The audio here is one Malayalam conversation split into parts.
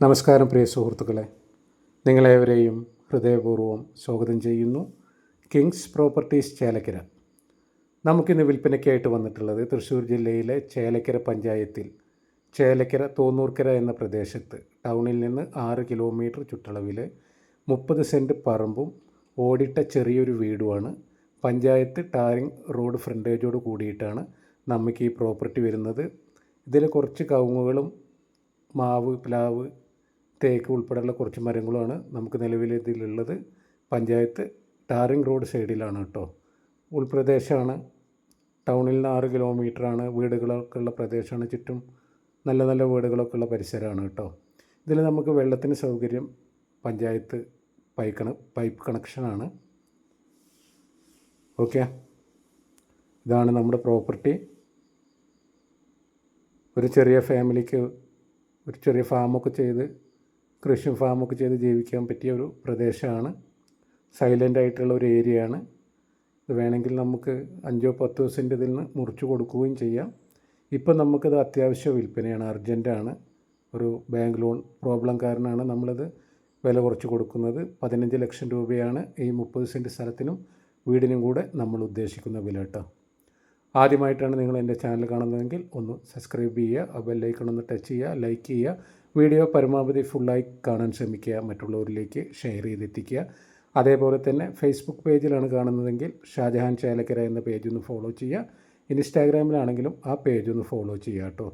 നമസ്കാരം പ്രിയ സുഹൃത്തുക്കളെ. നിങ്ങളേവരെയും ഹൃദയപൂർവം സ്വാഗതം ചെയ്യുന്നു. Kings properties Chelakkara. നമുക്കിന്ന് വിൽപ്പനയ്ക്കായിട്ട് വന്നിട്ടുള്ളത് തൃശ്ശൂർ ജില്ലയിലെ ചേലക്കര പഞ്ചായത്തിൽ ചേലക്കര തോന്നൂർക്കര എന്ന പ്രദേശത്ത്. ടൗണിൽ നിന്ന് ആറ് കിലോമീറ്റർ ചുറ്റളവിൽ മുപ്പത് സെന്റ് പറമ്പും ഓടിട്ട ചെറിയൊരു വീടുമാണ്. പഞ്ചായത്ത് ടാറിങ് റോഡ് ഫ്രണ്ടേജോട് കൂടിയിട്ടാണ് നമുക്ക് ഈ പ്രോപ്പർട്ടി വരുന്നത്. ഇതിൽ കുറച്ച് കവുങ്ങുകളും മാവ് പ്ലാവ് തേക്ക് ഉൾപ്പെടെയുള്ള കുറച്ച് മരങ്ങളുമാണ് നമുക്ക് നിലവിൽ ഇതിലുള്ളത്. പഞ്ചായത്ത് ടാറിങ് റോഡ് സൈഡിലാണ് കേട്ടോ. ഉൾപ്രദേശമാണ് ടൗണിൽ നിന്ന് ആറ് കിലോമീറ്ററാണ്. വീടുകളൊക്കെ ഉള്ള പ്രദേശമാണ് ചുറ്റും നല്ല നല്ല വീടുകളൊക്കെ ഉള്ള പരിസരമാണ് കേട്ടോ. ഇതിൽ നമുക്ക് വെള്ളത്തിന് സൗകര്യം പഞ്ചായത്ത് പൈപ്പ് കണ പൈപ്പ് കണക്ഷനാണ്. ഓക്കെ. ഇതാണ് നമ്മുടെ പ്രോപ്പർട്ടി. ഒരു ചെറിയ ഫാമിലിക്ക് ഒരു ചെറിയ ഫാമൊക്കെ ചെയ്ത് കൃഷിയും ഫാമൊക്കെ ചെയ്ത് ജീവിക്കാൻ പറ്റിയ ഒരു പ്രദേശമാണ്. സൈലന്റ് ആയിട്ടുള്ള ഒരു ഏരിയയാണ്. ഇത് വേണമെങ്കിൽ നമുക്ക് അഞ്ചോ പത്തോ സെന്റ് ഇതിൽ നിന്ന് മുറിച്ചു കൊടുക്കുകയും ചെയ്യാം. ഇപ്പം നമുക്കത് അത്യാവശ്യ വിൽപ്പനയാണ് അർജന്റാണ് ഒരു ബാങ്ക് ലോൺ പ്രോബ്ലം കാരണമാണ് നമ്മളിത് വില കുറച്ച് കൊടുക്കുന്നത്. പതിനഞ്ച് ലക്ഷം രൂപയാണ് ഈ മുപ്പത് സെന്റ് സ്ഥലത്തിനും വീടിനും കൂടെ നമ്മൾ ഉദ്ദേശിക്കുന്ന വില കേട്ടോ. ആദ്യമായിട്ടാണ് നിങ്ങൾ എന്റെ ചാനൽ കാണുന്നതെങ്കിൽ ഒന്ന് സബ്സ്ക്രൈബ് ചെയ്യുക ആ ബെല്ലൈക്കൺ ഒന്ന് ടച്ച് ചെയ്യുക ലൈക്ക് ചെയ്യുക വീഡിയോ പരമാവധി ഫുള്ളായി കാണാൻ ശ്രമിക്കുക മറ്റുള്ളവരിലേക്ക് ഷെയർ ചെയ്തെത്തിക്കുക. അതേപോലെ തന്നെ ഫേസ്ബുക്ക് പേജിലാണ് കാണുന്നതെങ്കിൽ ഷാജഹാൻ ചേലക്കര എന്ന പേജ് ഒന്ന് ഫോളോ ചെയ്യുക. ഇൻസ്റ്റാഗ്രാമിലാണെങ്കിലും ആ പേജ് ഒന്ന് ഫോളോ ചെയ്യുക കേട്ടോ.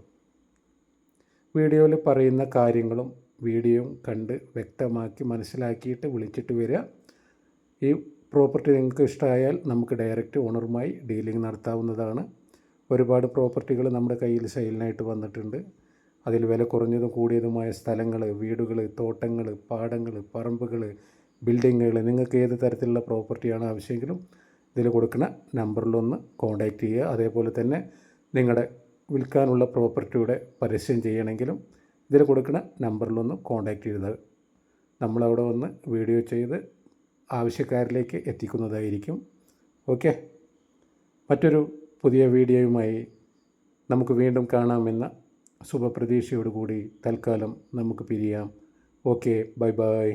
വീഡിയോയിൽ പറയുന്ന കാര്യങ്ങളും വീഡിയോയും കണ്ട് വ്യക്തമാക്കി മനസ്സിലാക്കിയിട്ട് വിളിച്ചിട്ട് വരിക. ഈ പ്രോപ്പർട്ടി നിങ്ങൾക്ക് ഇഷ്ടമായാൽ നമുക്ക് ഡയറക്റ്റ് ഓണറുമായി ഡീലിംഗ് നടത്താവുന്നതാണ്. ഒരുപാട് പ്രോപ്പർട്ടികൾ നമ്മുടെ കയ്യിൽ സെയിലിനായിട്ട് വന്നിട്ടുണ്ട്. അതിൽ വില കുറഞ്ഞതും കൂടിയതുമായ സ്ഥലങ്ങൾ വീടുകൾ തോട്ടങ്ങൾ പാടങ്ങൾ പറമ്പുകൾ ബിൽഡിങ്ങുകൾ നിങ്ങൾക്ക് ഏത് തരത്തിലുള്ള പ്രോപ്പർട്ടിയാണ് ആവശ്യമെങ്കിലും ഇതിൽ കൊടുക്കുന്ന നമ്പറിലൊന്ന് കോൺടാക്റ്റ് ചെയ്യുക. അതേപോലെ തന്നെ നിങ്ങളുടെ വിൽക്കാനുള്ള പ്രോപ്പർട്ടിയുടെ പരസ്യം ചെയ്യണമെങ്കിലും ഇതിൽ കൊടുക്കുന്ന നമ്പറിലൊന്ന് കോൺടാക്റ്റ് ചെയ്താൽ നമ്മളവിടെ വന്ന് വീഡിയോ ചെയ്ത് ആവശ്യക്കാരിലേക്ക് എത്തിക്കുന്നതായിരിക്കും. ഓക്കെ മറ്റൊരു പുതിയ വീഡിയോയുമായി നമുക്ക് വീണ്ടും കാണാമെന്ന ശുഭപ്രതീക്ഷയോടുകൂടി തൽക്കാലം നമുക്ക് പിരിയാം. Okay bye bye.